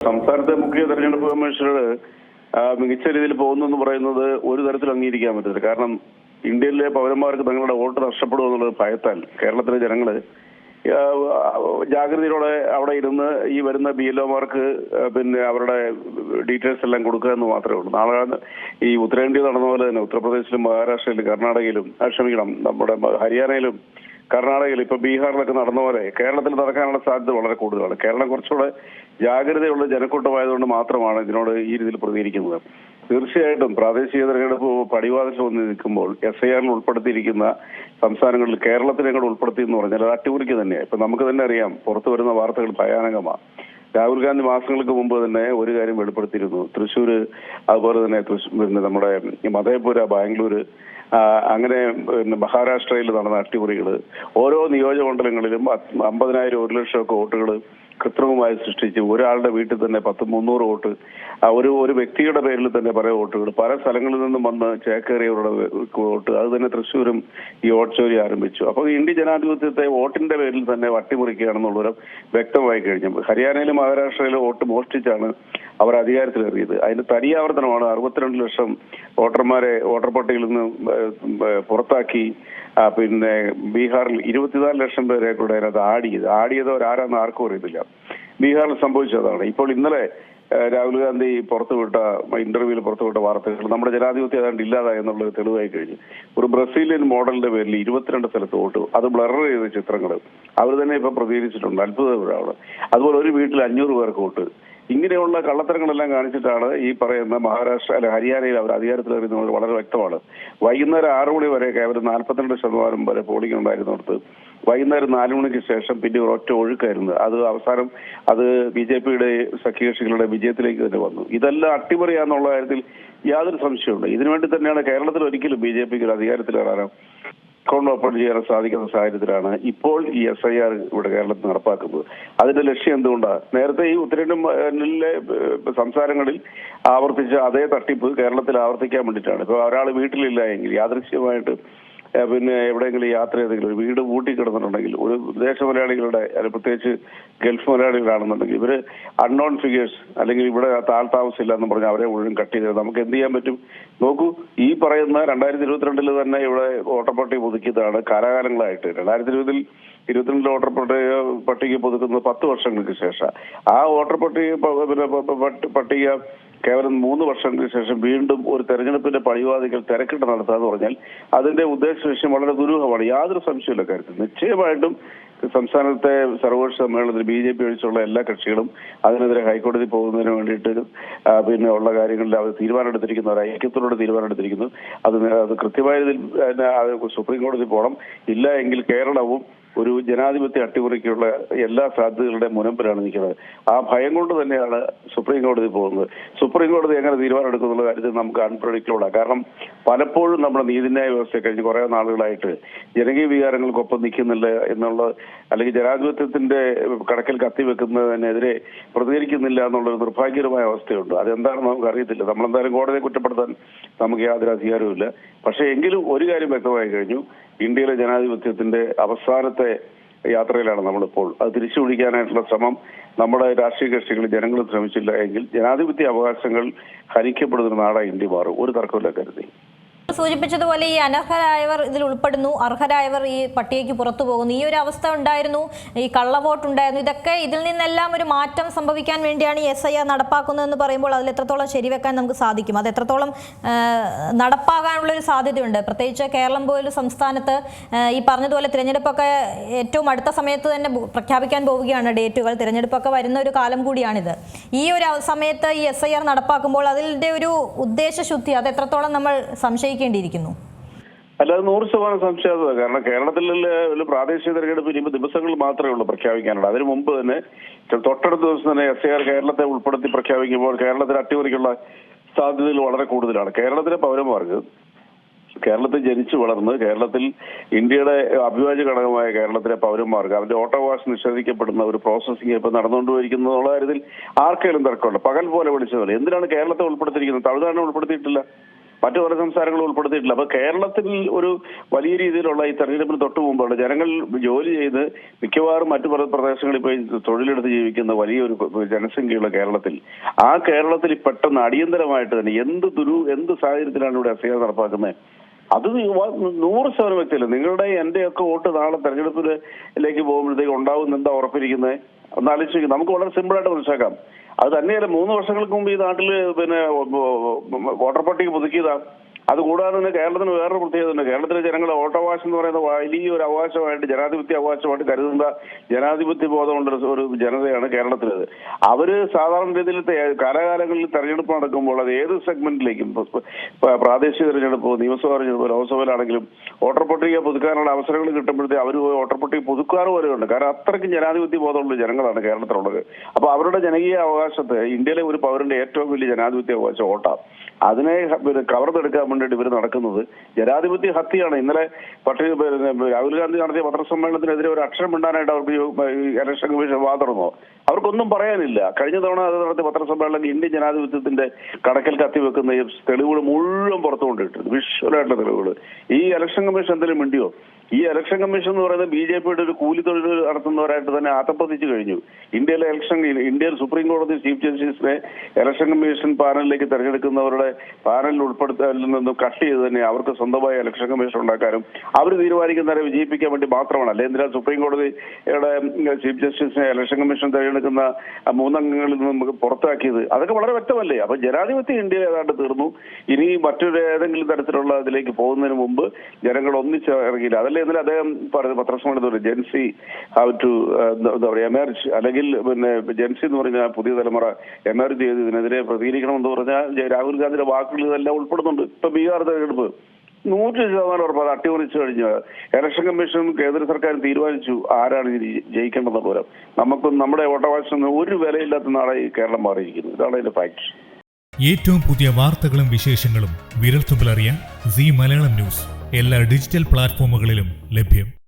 സംസ്ഥാനത്തെ മുഖ്യ തെരഞ്ഞെടുപ്പ് കമ്മീഷണർ മികച്ച രീതിയിൽ പോകുന്നു എന്ന് പറയുന്നത് ഒരു തരത്തിൽ അംഗീകരിക്കാൻ പറ്റില്ല കാരണം ഇന്ത്യയിലെ പൗരന്മാർക്ക് തങ്ങളുടെ വോട്ട് നഷ്ടപ്പെടും എന്നുള്ള ഭയത്താൽ കേരളത്തിലെ ജനങ്ങൾ ജാഗ്രതയോടെ അവിടെ ഇരുന്ന് ഈ വരുന്ന ബി എൽ ഒമാർക്ക് പിന്നെ അവരുടെ ഡീറ്റെയിൽസ് എല്ലാം കൊടുക്കുക എന്ന് മാത്രമേ ഉള്ളൂ. നാളെ ഈ ഉത്തരേന്ത്യ നടന്ന പോലെ തന്നെ ഉത്തർപ്രദേശിലും മഹാരാഷ്ട്രയിലും കർണാടകയിലും ക്ഷമിക്കണം നമ്മുടെ ഹരിയാനയിലും കർണാടകയിൽ ഇപ്പൊ ബീഹാറിലൊക്കെ നടന്ന പോലെ കേരളത്തിൽ നടക്കാനുള്ള സാധ്യത വളരെ കൂടുതലാണ്. കേരളം കുറച്ചുകൂടെ ജാഗ്രതയുള്ള ജനക്കൂട്ടമായതുകൊണ്ട് മാത്രമാണ് ഇതിനോട് ഈ രീതിയിൽ പ്രതികരിക്കുന്നത്. തീർച്ചയായിട്ടും പ്രാദേശിക തെരഞ്ഞെടുപ്പ് പടിവാദിച്ചു വന്ന് നിൽക്കുമ്പോൾ എസ് ഐ ആറിൽ ഉൾപ്പെടുത്തിയിരിക്കുന്ന സംസ്ഥാനങ്ങളിൽ കേരളത്തിനെ കൂടെ ഉൾപ്പെടുത്തി എന്ന് പറഞ്ഞാൽ അത് അട്ടിമറിക്ക് തന്നെയാണ് ഇപ്പൊ നമുക്ക് തന്നെ അറിയാം പുറത്തു വരുന്ന വാർത്തകൾ ഭയാനകമാണ് രാഹുൽ ഗാന്ധി മാസങ്ങൾക്ക് മുമ്പ് തന്നെ ഒരു കാര്യം വെളിപ്പെടുത്തിയിരുന്നു. തൃശ്ശൂർ അതുപോലെ തന്നെ തൃശ്ശൂർ നമ്മുടെ മധേപുര ബാംഗ്ലൂര് ആ, അങ്ങനെ പിന്നെ മഹാരാഷ്ട്രയിൽ നടന്ന അട്ടിമറികൾ ഓരോ നിയോജകമണ്ഡലങ്ങളിലും അമ്പതിനായിരം ഒരു ലക്ഷം ഒക്കെ വോട്ടുകൾ കൃത്രിമമായി സൃഷ്ടിച്ച് ഒരാളുടെ വീട്ടിൽ തന്നെ പത്ത് മുന്നൂറ് വോട്ട് ഒരു ഒരു വ്യക്തിയുടെ പേരിൽ തന്നെ പല വോട്ടുകൾ പല സ്ഥലങ്ങളിൽ നിന്നും വന്ന് ചേക്കേറിയവരുടെ വോട്ട് അത് തന്നെ തൃശ്ശൂരും ഈ വോട്ട് ചോരി ആരംഭിച്ചു. അപ്പോൾ ഇന്ത്യ ജനാധിപത്യത്തെ വോട്ടിന്റെ പേരിൽ തന്നെ വട്ടിമുറിക്കുകയാണെന്നുള്ള ഒരു വ്യക്തമായി കഴിഞ്ഞു. ഹരിയാനയിലും മഹാരാഷ്ട്രയിലും വോട്ട് മോഷ്ടിച്ചാണ് അവർ അധികാരത്തിലേറിയത്. അതിന്റെ തനിയാവർത്തനമാണ് അറുപത്തിരണ്ട് ലക്ഷം വോട്ടർമാരെ വോട്ടർ പട്ടികയിൽ നിന്ന് പുറത്താക്കി. പിന്നെ ബീഹാറിൽ ഇരുപത്തിനാല് ലക്ഷം പേരെ കൂടെ അതിനകത്ത് ആടിയത് ആടിയത് ആരാന്ന് ആർക്കും അറിയത്തില്ല. ബീഹാറിൽ സംഭവിച്ചതാണ്. ഇപ്പോൾ ഇന്നലെ രാഹുൽ ഗാന്ധി പുറത്തുവിട്ട ഇന്റർവ്യൂവിൽ പുറത്തുവിട്ട വാർത്തകൾ നമ്മുടെ ജനാധിപത്യം ഏതാണ്ട് ഇല്ലാതായി എന്നുള്ളത് തെളിവായി കഴിഞ്ഞു. ഒരു ബ്രസീലിയൻ മോഡലിന്റെ പേരിൽ ഇരുപത്തിരണ്ട് സ്ഥലത്ത് വോട്ട്. അത് ബ്ലർ ചെയ്ത ചിത്രങ്ങൾ അവർ തന്നെ ഇപ്പൊ പ്രതികരിച്ചിട്ടുണ്ട്. അത്ഭുതമാണ് അതുപോലെ ഒരു വീട്ടിൽ അഞ്ഞൂറ് പേർക്ക് വോട്ട്. ഇങ്ങനെയുള്ള കള്ളത്തരങ്ങളെല്ലാം കാണിച്ചിട്ടാണ് ഈ പറയുന്ന മഹാരാഷ്ട്ര അല്ല ഹരിയാനയിൽ അവർ അധികാരത്തിൽ വരുന്നത് വളരെ വ്യക്തമാണ്. വൈകുന്നേരം ആറു മണി വരെ കേവലം നാൽപ്പത്തിരണ്ട് ശതമാനം വരെ പോളിംഗ് ഉണ്ടായിരുന്നിടത്ത് വൈകുന്നേരം നാലു മണിക്ക് ശേഷം പിന്നെ ഒറ്റ ഒഴുക്കായിരുന്നു. അത് അവസാനം അത് ബി ജെ പിയുടെ സഖ്യകക്ഷികളുടെ വിജയത്തിലേക്ക് തന്നെ വന്നു. ഇതെല്ലാം അട്ടിമറിയാന്നുള്ള കാര്യത്തിൽ യാതൊരു സംശയമുണ്ട് ഇതിനുവേണ്ടി തന്നെയാണ് കേരളത്തിൽ ഒരിക്കലും ബി ജെ പിക്ക് ഒരു അധികാരത്തിലേറാനോ അക്കൗണ്ട് ഓപ്പൺ ചെയ്യാൻ സാധിക്കുന്ന സാഹചര്യത്തിലാണ് ഇപ്പോൾ ഈ എസ് ഐ ആർ ഇവിടെ കേരളത്തിൽ നടപ്പാക്കുന്നത്. അതിന്റെ ലക്ഷ്യം എന്തുകൊണ്ടാണ് നേരത്തെ ഈ ഉത്തരേന്ത്യയിലെ സംസാരങ്ങളിൽ ആവർത്തിച്ച അതേ തട്ടിപ്പ് കേരളത്തിൽ ആവർത്തിക്കാൻ വേണ്ടിയിട്ടാണ്. ഇപ്പൊ ഒരാൾ വീട്ടിലില്ല എങ്കിൽ യാദൃശ്യമായിട്ട് പിന്നെ എവിടെയെങ്കിലും യാത്ര ചെയ്തെങ്കിലും വീട് പൂട്ടി കിടന്നിട്ടുണ്ടെങ്കിൽ ഒരു വിദേശ മലയാളികളുടെ പ്രത്യേകിച്ച് ഗൾഫ് മലയാളികളാണെന്നുണ്ടെങ്കിൽ ഇവർ അൺനോൺ ഫിഗേഴ്സ് അല്ലെങ്കിൽ ഇവിടെ താൾ എന്ന് പറഞ്ഞാൽ അവരെ മുഴുവൻ കട്ട് ചെയ്ത് നമുക്ക് എന്ത് ചെയ്യാൻ പറ്റും? നോക്കൂ ഈ പറയുന്ന രണ്ടായിരത്തി ഇരുപത്തിരണ്ടിൽ തന്നെ ഇവിടെ ഓട്ടപ്പട്ടി പുതുക്കിയതാണ് കാലാകാലങ്ങളായിട്ട്. രണ്ടായിരത്തി ഇരുപതിൽ ഇരുപത്തിരണ്ടിൽ വോട്ടർ പട്ടിക പട്ടിക പുതുക്കുന്നത് പത്ത് വർഷങ്ങൾക്ക് ശേഷം. ആ വോട്ടർ പട്ടിക പിന്നെ പട്ടിക കേവലം മൂന്ന് വർഷങ്ങൾക്ക് ശേഷം വീണ്ടും ഒരു തെരഞ്ഞെടുപ്പിന്റെ പഴിവാദികൾ തിരക്കിട്ട് നടത്തുക എന്ന് പറഞ്ഞാൽ അതിന്റെ ഉദ്ദേശ വിഷയം വളരെ ദുരൂഹമാണ്. യാതൊരു സംശയമില്ല കാര്യത്തിൽ. നിശ്ചയമായിട്ടും സംസ്ഥാനത്തെ സർവകക്ഷി സമ്മേളനത്തിൽ ബി ജെ പി ഒഴിച്ചുള്ള എല്ലാ കക്ഷികളും അതിനെതിരെ ഹൈക്കോടതി പോകുന്നതിന് വേണ്ടിയിട്ട് പിന്നെ ഉള്ള കാര്യങ്ങളിൽ അവർ തീരുമാനമെടുത്തിരിക്കുന്നു. അവർ ഐക്യത്തോടെ തീരുമാനമെടുത്തിരിക്കുന്നു. അത് അത് കൃത്യമായ സുപ്രീം കോടതി പോകണം. ഇല്ല എങ്കിൽ കേരളവും ഒരു ജനാധിപത്യ അട്ടിമറിക്കുള്ള എല്ലാ സാധ്യതകളുടെ മുനമ്പിലാണ് നിൽക്കുന്നത്. ആ ഭയം കൊണ്ട് തന്നെയാണ് സുപ്രീം കോടതി പോകുന്നത്. സുപ്രീം കോടതി എങ്ങനെ തീരുമാനം എടുക്കുന്നുള്ള കാര്യത്തിൽ നമുക്ക് അൺപ്രഡിക്റ്റബിളാണ് കാരണം പലപ്പോഴും നമ്മുടെ നീതിന്യായ വ്യവസ്ഥ കഴിഞ്ഞ് കുറെ നാളുകളായിട്ട് ജനകീയ വികാരങ്ങൾക്കൊപ്പം നിൽക്കുന്നില്ല എന്നുള്ള അല്ലെങ്കിൽ ജനാധിപത്യത്തിന്റെ കടക്കൽ കത്തിവെക്കുന്നതിനെതിരെ പ്രതികരിക്കുന്നില്ല എന്നുള്ള ഒരു നിർഭാഗ്യകരമായ അവസ്ഥയുണ്ട്. അതെന്താണെന്ന് നമുക്ക് അറിയത്തില്ല നമ്മളെന്തായാലും കോടതിയെ കുറ്റപ്പെടുത്താൻ നമുക്ക് യാതൊരു അധികാരവുമില്ല. പക്ഷേ എങ്കിലും ഒരു കാര്യം വ്യക്തമായി കഴിഞ്ഞു. ഇന്ത്യയിലെ ജനാധിപത്യത്തിന്റെ അവസാനത്തെ യാത്രയിലാണ് നമ്മളിപ്പോൾ. അത് തിരിച്ചു പിടിക്കാനായിട്ടുള്ള ശ്രമം നമ്മുടെ രാഷ്ട്രീയ കക്ഷികൾ ജനങ്ങൾ ശ്രമിച്ചില്ല എങ്കിൽ ജനാധിപത്യ അവകാശങ്ങൾ ഹനിക്കപ്പെടുന്ന നാടായി ഇന്ത്യ മാറും. ഒരു തർക്കമില്ല കരുതി. സൂചിപ്പിച്ചതുപോലെ ഈ അനർഹരായവർ ഇതിൽ ഉൾപ്പെടുന്നു. അർഹരായവർ ഈ പട്ടികയ്ക്ക് പുറത്തു പോകുന്നു. ഈ ഒരു അവസ്ഥ ഉണ്ടായിരുന്നു. ഈ കള്ളവോട്ട് ഉണ്ടായിരുന്നു. ഇതൊക്കെ ഇതിൽ നിന്നെല്ലാം ഒരു മാറ്റം സംഭവിക്കാൻ വേണ്ടിയാണ് എസ് ഐ ആർ നടപ്പാക്കുന്നതെന്ന് പറയുമ്പോൾ അതിൽ എത്രത്തോളം ശരിവെക്കാൻ നമുക്ക് സാധിക്കും. അത് എത്രത്തോളം നടപ്പാകാനുള്ള ഒരു സാധ്യതയുണ്ട്. പ്രത്യേകിച്ച് കേരളം പോലൊരു സംസ്ഥാനത്ത് ഈ പറഞ്ഞതുപോലെ തിരഞ്ഞെടുപ്പൊക്കെ ഏറ്റവും അടുത്ത സമയത്ത് തന്നെ പ്രഖ്യാപിക്കാൻ പോവുകയാണ് ഡേറ്റുകൾ. തിരഞ്ഞെടുപ്പൊക്കെ വരുന്ന ഒരു കാലം കൂടിയാണിത്. ഈ ഒരു സമയത്ത് ഈ എസ് ഐ ആർ നടപ്പാക്കുമ്പോൾ അതിന്റെ ഒരു ഉദ്ദേശശുദ്ധി അത് എത്രത്തോളം നമ്മൾ സംശയിക്കേണ്ടിയിരിക്കുന്നു അത് നൂറ് ശതമാനം സംശയാതീത കാരണം കേരളത്തിലെ ഒരു പ്രാദേശിക തെരഞ്ഞെടുപ്പ് ഇനിയിപ്പോൾ ദിവസങ്ങൾ മാത്രമേ ഉള്ളൂ പ്രഖ്യാപിക്കാനുള്ളൂ. അതിനു മുമ്പ് തന്നെ തൊട്ടടുത്ത ദിവസം തന്നെ എസ് ഐ ആർ കേരളത്തെ ഉൾപ്പെടുത്തി പ്രഖ്യാപിക്കുമ്പോൾ കേരളത്തിൽ അട്ടിമറിക്കുള്ള സാധ്യതകൾ വളരെ കൂടുതലാണ്. കേരളത്തിലെ പൗരന്മാർക്ക് കേരളത്തിൽ ജനിച്ചു വളർന്ന് കേരളത്തിൽ ഇന്ത്യയുടെ അഭിവാജ്യ ഘടകമായ കേരളത്തിലെ പൗരന്മാർക്ക് അവരുടെ വാഷ് നിഷേധിക്കപ്പെടുന്ന ഒരു പ്രോസസ്സിംഗ് ഇപ്പൊ നടന്നുകൊണ്ടിരിക്കുന്നുള്ള കാര്യത്തിൽ ആർക്കെങ്കിലും തർക്കമുണ്ട്. പകൽ പോലെ വിളിച്ചതല്ല. എന്തിനാണ് കേരളത്തെ ഉൾപ്പെടുത്തിയിരിക്കുന്നത്? തമിഴ്നാടിനെ ഉൾപ്പെടുത്തിയിട്ടില്ല. മറ്റു പല സംസ്ഥാനങ്ങളും ഉൾപ്പെടുത്തിയിട്ടില്ല. അപ്പൊ കേരളത്തിൽ ഒരു വലിയ രീതിയിലുള്ള ഈ തെരഞ്ഞെടുപ്പിന് തൊട്ട് മുമ്പാണ് ജനങ്ങൾ ജോലി ചെയ്ത് മിക്കവാറും മറ്റു പല പ്രദേശങ്ങളിൽ പോയി തൊഴിലെടുത്ത് ജീവിക്കുന്ന വലിയൊരു ജനസംഖ്യയുള്ള കേരളത്തിൽ ആ കേരളത്തിൽ പെട്ടെന്ന് അടിയന്തരമായിട്ട് തന്നെ എന്ത് ദുരു എന്ത് സാഹചര്യത്തിലാണ് ഇവിടെ എസ് നടപ്പാക്കുന്നത്? അത് നൂറ് ശതമാനം വ്യക്തിയല്ല? നിങ്ങളുടെ എന്റെ ഒക്കെ വോട്ട് നാളെ തെരഞ്ഞെടുപ്പിലേക്ക് പോകുമ്പോഴത്തേക്ക് ഉണ്ടാവും എന്താ ഉറപ്പിരിക്കുന്നത് ഒന്ന് ആലോചിച്ച് നമുക്ക് വളരെ സിമ്പിൾ ആയിട്ട് മനസ്സിലാക്കാം. അത് തന്നെയല്ല മൂന്ന് വർഷങ്ങൾക്ക് മുമ്പ് ഈ നാട്ടിൽ പിന്നെ വോട്ടർ പട്ടിക പുതുക്കിയതാ. അത് കൂടാതെ തന്നെ കേരളത്തിന് വേറൊരു പ്രത്യേകത കേരളത്തിലെ ജനങ്ങൾ വോട്ടവകാശം എന്ന് പറയുന്നത് വലിയൊരു അവകാശമായിട്ട് ജനാധിപത്യ അവകാശമായിട്ട് കരുതുന്ന ജനാധിപത്യ ബോധമുള്ള ഒരു- ജനതയാണ് കേരളത്തിലത്. അവർ സാധാരണ രീതിയിൽ കാലകാലങ്ങളിൽ തെരഞ്ഞെടുപ്പ് നടക്കുമ്പോൾ അത് ഏത് സെഗ്മെന്റിലേക്കും പ്രാദേശിക തെരഞ്ഞെടുപ്പ് നിയമസഭാ തെരഞ്ഞെടുപ്പ് ലോക്സഭയിലാണെങ്കിലും വോട്ടർ പട്ടിക പുതുക്കാനുള്ള അവസരങ്ങൾ കിട്ടുമ്പോഴത്തേക്ക് അവർ പോയി വോട്ടർ പട്ടിക പുതുക്കാറ് കാരണം അത്രയ്ക്കും ജനാധിപത്യ ബോധമുള്ള ജനങ്ങളാണ് കേരളത്തിലുള്ളത്. അപ്പൊ അവരുടെ ജനകീയ അവകാശത്തെ ഇന്ത്യയിലെ ഒരു പൗരന്റെ ഏറ്റവും വലിയ ജനാധിപത്യ അവകാശം വോട്ടാണ്. അതിനെ കവർന്നെടുക്കാൻ വേണ്ടിയിട്ട് ഇവർ നടക്കുന്നത്. ജനാധിപത്യ ഹത്യയാണ്. ഇന്നലെ പട്ടിക രാഹുൽ ഗാന്ധി നടത്തിയ പത്രസമ്മേളനത്തിനെതിരെ ഒരു അക്ഷരം മിണ്ടാനായിട്ട് അവർക്ക് ഇലക്ഷൻ കമ്മീഷൻ വാതുറന്നോ. അവർക്കൊന്നും പറയാനില്ല. കഴിഞ്ഞ തവണ അത് നടത്തിയ പത്രസമ്മേളനം ഇന്ത്യൻ ജനാധിപത്യത്തിന്റെ കടക്കൽ കത്തിവെക്കുന്ന ഈ തെളിവുകൾ മുഴുവൻ പുറത്തു കൊണ്ടിട്ടുണ്ട് വിഷ്വലായിട്ടുള്ള തെളിവുകൾ. ഈ ഇലക്ഷൻ കമ്മീഷൻ എന്തെങ്കിലും മിണ്ടിയോ? ഈ ഇലക്ഷൻ കമ്മീഷൻ എന്ന് പറയുന്നത് ബി ജെ പിയുടെ ഒരു കൂലി തൊഴിൽ നടത്തുന്നവരായിട്ട് തന്നെ ആത്തപ്പതിച്ചു കഴിഞ്ഞു. ഇന്ത്യയിലെ ഇലക്ഷൻ ഇന്ത്യയിൽ സുപ്രീം കോടതി ചീഫ് ജസ്റ്റിസിനെ ഇലക്ഷൻ കമ്മീഷൻ പാനലിലേക്ക് തെരഞ്ഞെടുക്കുന്നവരുടെ പാനലിൽ ഉൾപ്പെടുത്തലിൽ നിന്നും കട്ട് ചെയ്ത് തന്നെ അവർക്ക് സ്വന്തമായ ഇലക്ഷൻ കമ്മീഷൻ ഉണ്ടാക്കാനും അവർ തീരുമാനിക്കുന്നവരെ വിജയിപ്പിക്കാൻ വേണ്ടി മാത്രമാണ്. അല്ലെങ്കിൽ സുപ്രീം കോടതിയുടെ ചീഫ് ജസ്റ്റിസിനെ ഇലക്ഷൻ കമ്മീഷൻ തെരഞ്ഞെടുക്കുന്ന മൂന്നംഗങ്ങളിൽ നിന്ന് നമുക്ക് പുറത്താക്കിയത്. അതൊക്കെ വളരെ വ്യക്തമല്ലേ? അപ്പൊ ജനാധിപത്യ ഇന്ത്യ ഏതാണ്ട് തീർന്നു. ഇനി മറ്റൊരു ഏതെങ്കിലും തരത്തിലുള്ള അതിലേക്ക് പോകുന്നതിന് മുമ്പ് ജനങ്ങൾ ഒന്നിച്ച് ഇറങ്ങിയില്ല. അതല്ലേ ഇന്നലെ അദ്ദേഹം പറഞ്ഞത് പത്രസമ്മേളനത്തിൽ ജെൻസി ഹാവ് ടു എന്താ പറയുക എമേർജ് അല്ലെങ്കിൽ പിന്നെ ജെൻസി എന്ന് പറഞ്ഞ പുതിയ തലമുറ എമേർജ് ചെയ്ത് ഇതിനെതിരെ പ്രതികരിക്കണമെന്ന് പറഞ്ഞാൽ രാഹുൽ ഗാന്ധിയുടെ വാക്കുകൾ ഇതെല്ലാം ഉൾപ്പെടുന്നുണ്ട്. ഇപ്പൊ ബീഹാർ തെരഞ്ഞെടുപ്പ്. നൂറ്റി ശതമാനം ഉറപ്പ് അത് അട്ടിമറിച്ചു കഴിഞ്ഞു. ഇലക്ഷൻ കമ്മീഷനും കേന്ദ്ര സർക്കാരും തീരുമാനിച്ചു ആരാണ് ഇനി ജയിക്കേണ്ടത് പോലും. നമുക്കും നമ്മുടെ വോട്ടവകാശം ഒരു വിലയില്ലാത്ത നാളായി കേരളം മാറിയിരിക്കുന്നു. ഇതാണ് അതിന്റെ ഫാക്ട് ഏറ്റവും പുതിയ വാർത്തകളും വിശേഷങ്ങളും വിരൽത്തുമ്പിൽ അറിയാൻ സി മലയാളം ന്യൂസ്. എല്ലാ ഡിജിറ്റൽ പ്ലാറ്റ്ഫോമുകളിലും ലഭ്യം.